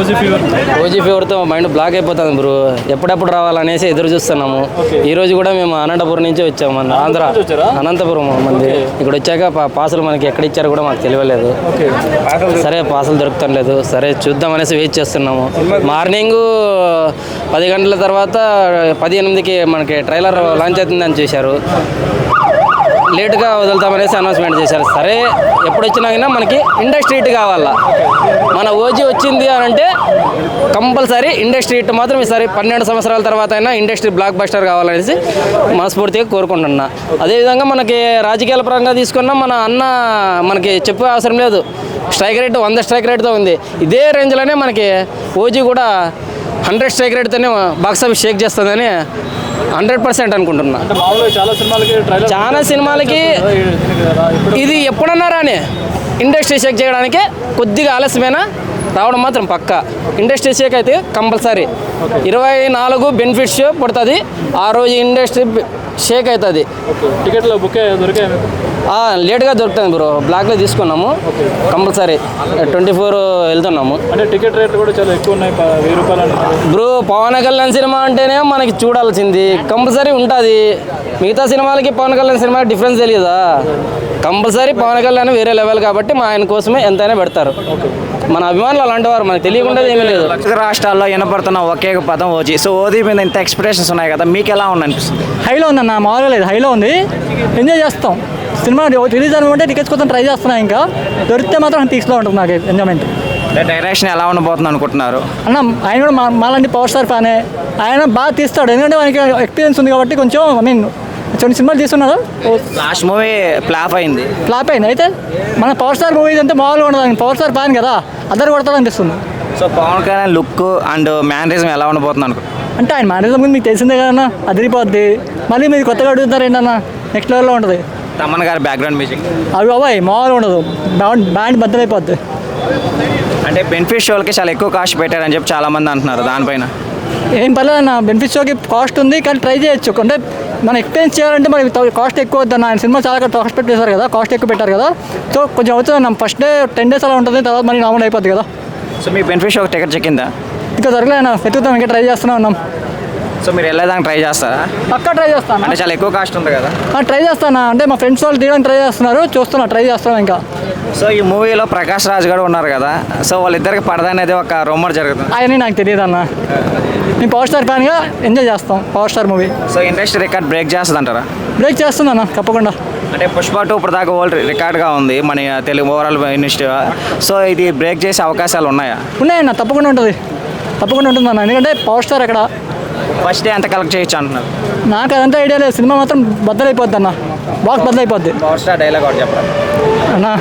OG fever? OG ఫీవర్తో mind block అయిపోతుంది bro. ఎప్పుడెప్పుడు రావాలనేసి ఎదురు చూస్తున్నాము. ఈ రోజు కూడా మేము అనంతపురం నుంచి వచ్చాము మన ఆంధ్ర? అనంతపురం మంది. ఇక్కడ వచ్చాక పాసులు మనకి ఎక్కడ ఇచ్చారో కూడా మాకు తెలియలేదు. సరే పాసులు దొరుకుతాం లేదు. సరే చూద్దాం అనేసి వెయిట్ చేస్తున్నాము. మార్నింగ్ పది గంటల తర్వాత పది ఎనిమిదికి మనకి ట్రైలర్ లాంచ్ అవుతుందని చేశారు. లేటుగా వదులుతామనేసి అనౌన్స్మెంట్ చేశారు. సరే ఎప్పుడు వచ్చినాకైనా మనకి ఇండస్ట్రీ కావాలా? మన ఓజీ వచ్చింది అని అంటే కంపల్సరీ ఇండస్ట్రీ హిట్ మాత్రం ఈసారి పన్నెండు సంవత్సరాల తర్వాత అయినా ఇండస్ట్రీ బ్లాక్ బస్టర్ కావాలనేసి మనస్ఫూర్తిగా కోరుకుంటున్నా. అదేవిధంగా మనకి రాజకీయాల పరంగా తీసుకున్నా మన అన్న మనకి చెప్పే అవసరం లేదు. స్ట్రైక్ రేట్ వంద స్ట్రైక్ రేట్తో ఉంది. ఇదే రేంజ్లోనే మనకి ఓజీ కూడా హండ్రెడ్ స్ట్రైక్ రేట్తోనే బాక్స్ ఆఫీస్ షేక్ చేస్తుందని హండ్రెడ్ పర్సెంట్ అనుకుంటున్నా. చాలా సినిమాలకి ఇది ఎప్పుడన్నా రాని ఇండస్ట్రీ షేక్ చేయడానికి కొద్దిగా ఆలస్యమైన? రావడం మాత్రం పక్క. ఇండస్ట్రీ షేక్ అయితే కంపల్సరీ. ఇరవై నాలుగు బెనిఫిట్ షో పడుతుంది. ఆ రోజు ఇండస్ట్రీ షేక్ అవుతుంది. టికెట్లు బుక్ దొరికాయి లేట్గా దొరుకుతుంది బ్రో. బ్లాక్లో తీసుకున్నాము. కంపల్సరీ. ట్వంటీ ఫోర్ వెళ్తున్నాము. అంటే టికెట్ రేట్లు కూడా చాలా ఎక్కువ ఉన్నాయి. వెయ్యి రూపాయలు బ్రో పవన్ కళ్యాణ్ సినిమా అంటేనే మనకి చూడాల్సింది. కంపల్సరీ ఉంటుంది. మిగతా సినిమాలకి పవన్ కళ్యాణ్ సినిమా డిఫరెన్స్ తెలియదా కంపల్సరీ పవన్ కళ్యాణ్ వేరే లెవెల్ కాబట్టి మా ఆయన కోసమే ఎంతైనా పెడతారు. మన అభిమానులు అలాంటి వారు మనకు తెలియకుండా ఏమీ లేదు. రాష్ట్రాల్లో వినపడుతున్న ఒకే ఒక పదం ఓజీ సో ఓజీ మీద ఇంత ఎక్స్పెక్టేషన్స్ ఉన్నాయి కదా మీకు ఎలా ఉంది అనిపిస్తుంది హైలో ఉందన్న మామూలుగా లేదు హైలో ఉంది. ఎంజాయ్ చేస్తాం. సినిమా రిలీజ్ అనుకుంటే టికెట్స్ కోసం ట్రై చేస్తున్నా ఇంకా. దొరికితే మాత్రం పీక్స్లో ఉంటుంది నాకు ఎంజాయ్మెంట్ డైరెక్షన్ ఎలా ఉండబోతుంది అనుకుంటున్నారు? అన్న ఆయన కూడా మా మాలాంటి పవర్ స్టార్ ఫ్యానే ఆయన బాగా తీస్తాడు. ఎందుకంటే మనకి ఎక్స్పీరియన్స్ ఉంది కాబట్టి కొంచెం ఐ మీన్ కొన్ని సినిమాలు తీస్తున్నారు లాస్ట్ మూవీ ఫ్లాప్ అయింది. ఫ్లాప్ అయింది? అయితే మన పవర్ స్టార్ మూవీస్ అంటే మామూలుగా ఉండదు. పవర్ స్టార్ ఫ్యాన్ కదా. అద్దరు కొడతాడు అనిపిస్తుంది. So Pawan Kalyan look and mannerism ఎలా ఉండబోతుంది అనుకో అంటే ఆయన మేనేజర్ గురించి మీకు తెలిసిందే కదన్నా అదిరిపోద్ది. మళ్ళీ మీరు కొత్తగా అడుగుతారు ఏంటన్నా? నెక్స్ట్ లెవెల్లో ఉంటుంది. తమన్ గారి బ్యాక్గ్రౌండ్ మ్యూజిక్ అవి బాబాయ్ మామూలుగా ఉండదు. బ్యాండ్ బ్యాండ్ బద్దలైపోద్ది. అంటే బెనిఫిట్ షోలకి చాలా ఎక్కువ కాస్ట్ పెట్టారని చెప్పి చాలా మంది అంటున్నారు దానిపైన. ఏం పర్లేదు అన్న బెనిఫిట్ షోకి కాస్ట్ ఉంది కానీ ట్రై చేయొచ్చు. అంటే మనం ఎక్స్పీరియన్స్ చేయాలంటే మనకి కాస్ట్ ఎక్కువ వద్దన్న. ఆయన సినిమా చాలా కాస్ట్ పెట్టి చేశారు కదా కాస్ట్ ఎక్కువ పెట్టారు కదా. సో కొంచెం అవుతుంది అన్న. ఫస్ట్ డే టెన్ డేస్ అలా ఉంటుంది తర్వాత మళ్ళీ నార్మల్ అయిపోద్ది కదా. సో మీ బెనిఫిట్ షోకి టికెట్ చెక్కిందా? ఇంకా అన్న వెతుకుతాం ఇంకా ట్రై చేస్తూనే ఉన్నాం సో మీరు వెళ్ళేదానికి ట్రై చేస్తారా? పక్కా ట్రై చేస్తాను? అంటే చాలా ఎక్కువ కాస్ట్ ఉంది కదా. ట్రై చేస్తాను? అంటే మా ఫ్రెండ్స్ వాళ్ళు తీయడానికి ట్రై చేస్తున్నారు. చూస్తున్నా ట్రై చేస్తాను ఇంకా. సో ఈ మూవీలో ప్రకాష్ రాజ్ గారు ఉన్నారు కదా. సో వాళ్ళిద్దరికి పడద అనేది ఒక రూమర్ జరుగుతుంది. అవన్నీ నాకు తెలియదు అన్న మేము పవర్ స్టార్ ఫ్యాన్గా ఎంజాయ్ చేస్తాం power star movie. So industry record break చేస్తుంది అంటారా బ్రేక్ చేస్తుంది అన్న తప్పకుండా. అంటే పుష్ప టూ ఇప్పుడు దాకా వరల్డ్ రికార్డ్గా ఉంది మన తెలుగు ఓవరాల్ ఇండస్ట్రీ సో ఇది బ్రేక్ చేసే అవకాశాలు ఉన్నాయా? ఉన్నాయన్న తప్పకుండా ఉంటుంది. తప్పకుండా ఉంటుంది అన్న ఎందుకంటే పవర్ స్టార్ అక్కడ ఫస్ట్ డే ఎంత కలెక్ట్ చేయొచ్చు అంటున్నారు. నాకు అదంతా ఐడియా లేదు. సినిమా మాత్రం బద్దలైపోద్ది అన్న. బాక్స్ బద్దలైపోద్ది. పవర్ స్టార్ డైలాగ్ ఒకటి చెప్పరా? అన్న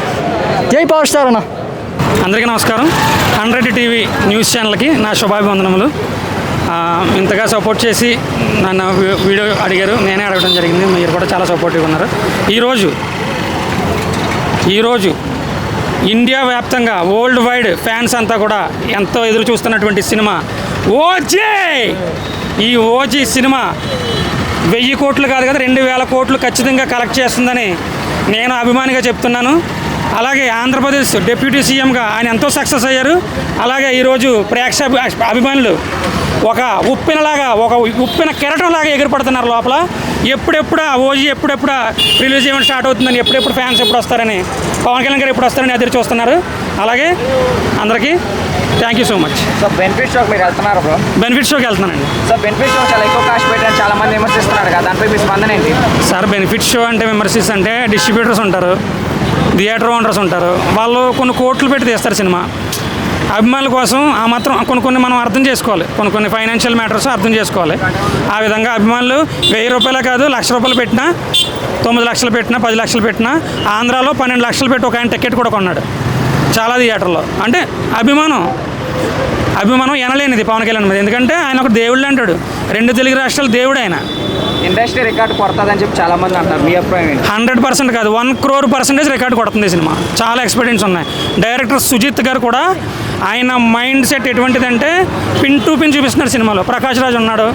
జై పవర్ స్టార్ అన్న. అందరికీ నమస్కారం. హండ్రెడ్ టీవీ న్యూస్ ఛానల్కి నా శుభాభివందనములు. ఆ, ఇంతగా సపోర్ట్ చేసి నన్ను వీడియో అడిగారు. నేనే అడగడం జరిగింది. మీరు కూడా చాలా సపోర్టివ్గా ఉన్నారు. ఈరోజు ఈరోజు ఇండియా వ్యాప్తంగా వరల్డ్ వైడ్ ఫ్యాన్స్ అంతా కూడా ఎంతో ఎదురు చూస్తున్నటువంటి సినిమా ఓజీ ఈ ఓజీ సినిమా వెయ్యి కోట్లు కాదు కదా రెండు వేల కోట్లు ఖచ్చితంగా కలెక్ట్ చేస్తుందని నేను అభిమానిగా చెప్తున్నాను. అలాగే ఆంధ్రప్రదేశ్ డిప్యూటీ సీఎంగా ఆయన ఎంతో సక్సెస్ అయ్యారు. అలాగే ఈరోజు ప్రేక్ష అభిమానులు ఒక ఉప్పినలాగా ఒక ఉప్పిన కెరటంలాగా ఎగిరిపడుతున్నారు లోపల. ఎప్పుడెప్పుడు ఆ ఓజీ ఎప్పుడెప్పుడు రిలీజ్ ఈవెంట్ స్టార్ట్ అవుతుందని ఎప్పుడెప్పుడు ఫ్యాన్స్ ఎప్పుడు వస్తారని పవన్ కళ్యాణ్ గారు ఎప్పుడు వస్తారని ఎదురు చూస్తున్నారు. అలాగే అందరికీ thank you so much so benefit షోకి మీరు వెళ్తున్నారు బ్రో బెనిఫిట్ షోకి వెళ్తున్నానండి. సో బెనిఫిట్ షో చాలా ఎక్కువ కాస్ట్ పెట్టారని చాలా మంది విమర్శిస్తున్నారు కదా దానిపై మీ స్పందన ఏంటి? సార్ బెనిఫిట్ షో అంటే మెంబర్షిప్స్ అంటే డిస్ట్రిబ్యూటర్స్ ఉంటారు థియేటర్ ఓనర్స్ ఉంటారు. వాళ్ళు కొన్ని కోట్లు పెట్టి తీస్తారు సినిమా. అభిమానుల కోసం ఆ మాత్రం కొన్ని కొన్ని మనం అర్థం చేసుకోవాలి. కొన్ని కొన్ని ఫైనాన్షియల్ మ్యాటర్స్ అర్థం చేసుకోవాలి. ఆ విధంగా అభిమానులు వెయ్యి రూపాయలే కాదు లక్ష రూపాయలు పెట్టినా తొమ్మిది లక్షలు పెట్టినా పది లక్షలు పెట్టినా ఆంధ్రాలో పన్నెండు లక్షలు పెట్టి ఒక ఆయన టికెట్ కూడా కొన్నాడు. చాలా థియేటర్లో అంటే అభిమానం. అభిమానం ఎనలేనిది పవన్ కళ్యాణ్ మీద. ఎందుకంటే ఆయన ఒక దేవుళ్ళు అంటాడు. రెండు తెలుగు రాష్ట్రాల దేవుడు ఆయన ఇండస్ట్రీ రికార్డ్ కొడతాదని చెప్పి చాలా మంది అంటారు. మీ అభిప్రాయం హండ్రెడ్ పర్సెంట్ కాదు. వన్ క్రోర్ పర్సెంటేజ్ రికార్డ్ కొడుతుంది సినిమా. చాలా ఎక్స్పీరియన్స్ ఉన్నాయి. డైరెక్టర్ సుజిత్ గారు కూడా ఆయన మైండ్ సెట్ ఎటువంటిదంటే పిన్ టు పిన్ చూపిస్తున్నారు సినిమాలో. ప్రకాష్ రాజ్ ఉన్నాడు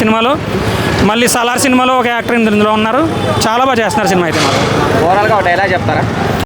సినిమాలో. మళ్ళీ సలార్ సినిమాలో ఒక యాక్టర్ ఇందులో ఉన్నారు. చాలా బాగా చేస్తున్నారు సినిమా అయితే మాత్రం. ఓవరాల్గా ఒక డైలాగ్ చెప్తారా?